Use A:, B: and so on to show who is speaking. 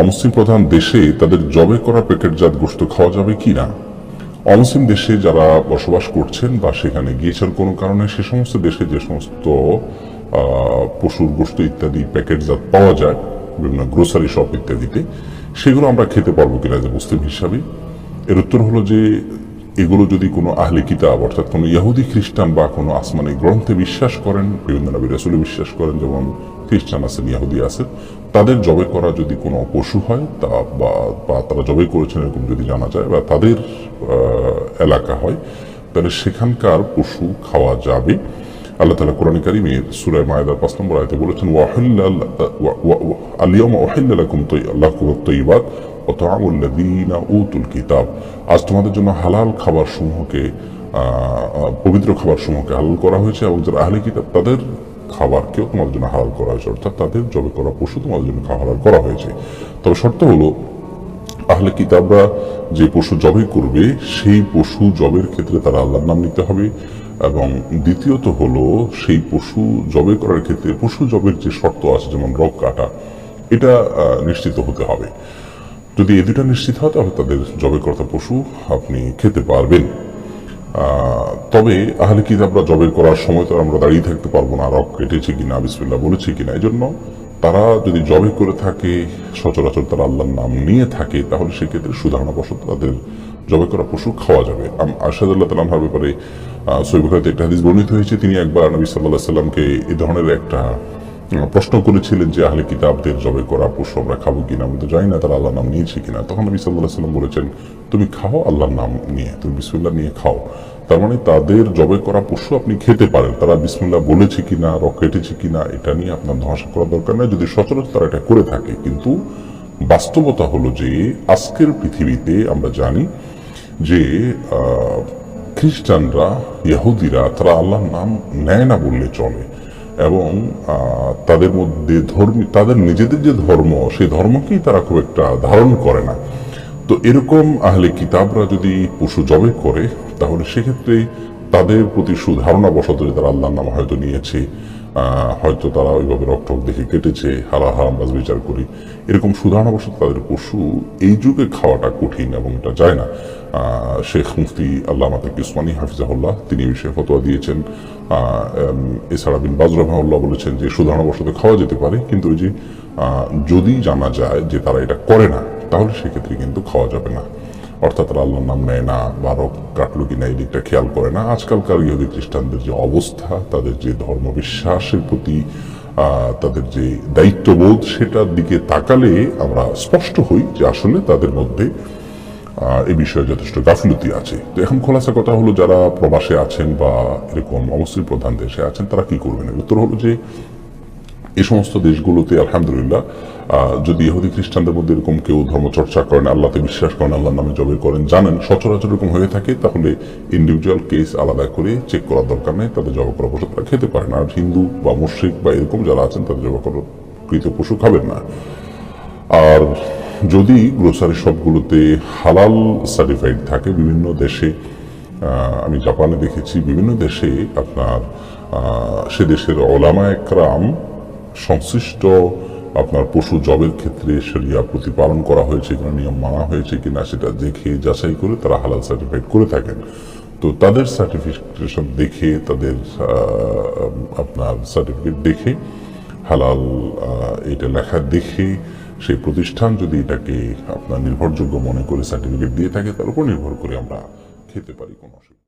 A: অমুসলিম প্রধান দেশে তাদের জবে করা প্যাকেটজাত গোশত খাওয়া যাবে কি না? অমুসলিম দেশে যারা বসবাস করছেন বা সেখানে গিয়েছেন কোনো কারণে সে সমস্ত দেশে যে সমস্ত পশুর গোশত ইত্যাদি প্যাকেটজাত পাওয়া যায়, বিভিন্ন গ্রোসারি শপ ইত্যাদিতে, সেগুলো আমরা খেতে পারব কিনা যে মুসলিম হিসাবে? এর উত্তর হলো যে এগুলো যদি কোনো আহলে কিতাব, অর্থাৎ কোনো ইয়াহুদি খ্রিস্টান বা কোনো আসমানি গ্রন্থে বিশ্বাস করেন, বিভিন্ন নবী বিশ্বাস করেন, যেমন খ্রিস্টান আছেন ইয়াহুদি আছেন তাদের জবে করা যদি কোনো পশু হয়, তা বা তারা জবে করেছেন এরকম যদি জানা যায় বা তাদের এলাকা হয়, তাহলে সেখানকার পশু খাওয়া যাবে। আল্লাহ তালা কোরআন কারিমের সুরায় মায়দার পাঁচ নম্বর আয়তে বলেছেন আলিয়াম ওয়াহিল্লাকুম লাকুম তৈবাত ও তামুল্লাদিনা উতুল কিতাব। আজ তোমাদের জন্য হালাল খাবার সমূহকে পবিত্র খাবার সমূহকে হালাল করা হয়েছে এবং যারা আহলে কিতাব তাদের খাবারকেও তোমাদের জন্য হালাল করা হয়েছে, অর্থাৎ তাদের জবে করা পশু তোমাদের জন্য হালাল করা হয়েছে। তবে শর্ত হলো, আহলে কিতাবরা যে পশু জবে করবে, সেই পশু জবের ক্ষেত্রে তারা আল্লাহর নাম নিতে হবে। এবং দ্বিতীয়ত হলো, সেই পশু জবে করার ক্ষেত্রে পশু জবের যে শর্ত আছে, যেমন রক কাটা, এটা নিশ্চিত হতে হবে। যদি এ দুটা নিশ্চিত হয়, তাহলে তাদের জবে কর্তা পশু আপনি খেতে পারবেন। তবে আহলে কিতাবরা জবে করার সময় তো আমরা দাঁড়িয়ে থাকতে পারব না রক কেটেছে কিনা, বিসমিল্লাহ বলেছে কিনা এই জন্য তারা যদি জবে করে থাকে, সচরাচর তারা আল্লাহর নাম নিয়ে থাকে, তাহলে সেক্ষেত্রে সুধারণাবশত তাদের জবে করা পশু খাওয়া যাবে। আরশাদুল্লাহ তালাহার ব্যাপারে সৈবখাতে একটা হাদিস বর্ণিত হয়েছে, তিনি একবার নবী সাল্লাহ সাল্লামকে এই ধরনের একটা প্রশ্ন করেছিলেন যে আহলে কিতাবদের জবে করা পশু আমরা খাব কিনা, আমি তো জানি না তারা আল্লাহর নাম নিয়েছে কিনা। তখন নবী সাল্লাহ সাল্লাম বলেছেন, তুমি খাও আল্লাহর নাম নিয়ে, তুমি বিসমিল্লাহ নিয়ে খাও। তার মানে তাদের জবে করা পশু আপনি খেতে পারেন, তারা বিসমিল্লাহ বলেছে কিনা, রক কেটেছে কিনা, এটা নিয়ে আপনার ধোঁয়াশা করার দরকার নেই। যদি সচরাচর তারা এটা করে থাকে, কিন্তু বাস্তবতা হলো যে আজকের পৃথিবীতে আমরা জানি যে খ্রিস্টানরা, ইহুদিরা, তারা আল্লাহর নাম নেয় না বললে চলে। এবং তাদের মধ্যে ধর্মী, তাদের নিজেদের যে ধর্ম, সেই ধর্মকেই তারা খুব একটা ধারণ করে না। তো এরকম আহলে কিতাবরা যদি পশু জবে করে, তাহলে সেক্ষেত্রে তাদের প্রতি সুধারণা বশত যে তারা আল্লাহর নাম হয়তো নিয়েছে হয়তো তারা ওইভাবে রক্টক দেখে কেটেছে হারা হারাম বাজ বিচার করি, এরকম সুধারণা বশত তাদের পশু এই যুগে খাওয়াটা কঠিন এবং এটা যায় না। শেখ মুফতি আল্লাহ মাতাক ইসমানী হাফিজাহুল্লাহ, তিনি বিষয়ে ফতোয়া দিয়েছেন। এছাড়া বিন বাজ রহমাউল্লাহ বলেছেন যে সুধারণা বশত খাওয়া যেতে পারে, কিন্তু ওই যে যদি জানা যায় যে তারা এটা করে না, তাহলে সেক্ষেত্রে কিন্তু খাওয়া যাবে না। অর্থাৎ তারা আল্লাহর নাম নেয় না বা রক কাটলো কিনা এই দিকটা খেয়াল করে না। আজকালকার ইহুদি খ্রিস্টানদের যে অবস্থা, তাদের যে ধর্ম বিশ্বাসের প্রতি তাদের যে দায়িত্ববোধ, সেটার দিকে তাকালে আমরা স্পষ্ট হই যে আসলে তাদের মধ্যে এই বিষয়ে যথেষ্ট গাফিলতি আছে। তো এখন খোলাসা কথা হলো, যারা প্রবাসে আছেন বা এরকম অমুসলিম প্রধান দেশে আছেন, তারা কি করবেন? উত্তর হলো যে এই সমস্ত দেশগুলোতে, আলহামদুলিল্লাহ যদি ইহুদি খ্রিস্টানদের মধ্যে এরকম কেউ ধর্মচর্চা করেন আল্লাহতে বিশ্বাস করেন, আল্লাহর নামে জবে করেন, জানেন, সচরাচর এরকম হয়ে থাকে, তাহলে ইন্ডিভিজুয়াল কেস আলাদা করে চেক করার দরকার নেই, তাদের জবা করা পশু তারা খেতে পারেন আর হিন্দু বা মুশ্রিক বা এরকম যারা আছেন, তাদের জবা করা কৃত পশু খাবেন না। আর যদি গ্রোসারি শপগুলোতে হালাল সার্টিফাইড থাকে, বিভিন্ন দেশে আমি জাপানে দেখেছি, বিভিন্ন দেশে আপনার সে দেশের ওলামা একরাম সংশ্লিষ্ট আপনার পশু জবের ক্ষেত্রে সেরিয়া প্রতিপালন করা হয়েছে কিনা, নিয়ম মানা হয়েছে কিনা সেটা দেখে যাচাই করে তারা হালাল সার্টিফাইড করে থাকেন তো তাদের সার্টিফিকেশন দেখে, তাদের আপনার সার্টিফিকেট দেখে, হালাল এটা লেখা দেখে সেই প্রতিষ্ঠান যদি এটাকে আপনার নির্ভরযোগ্য মনে করে সার্টিফিকেট দিয়ে থাকে, তার উপর নির্ভর করে আমরা খেতে পারি কোনো অসুবিধা।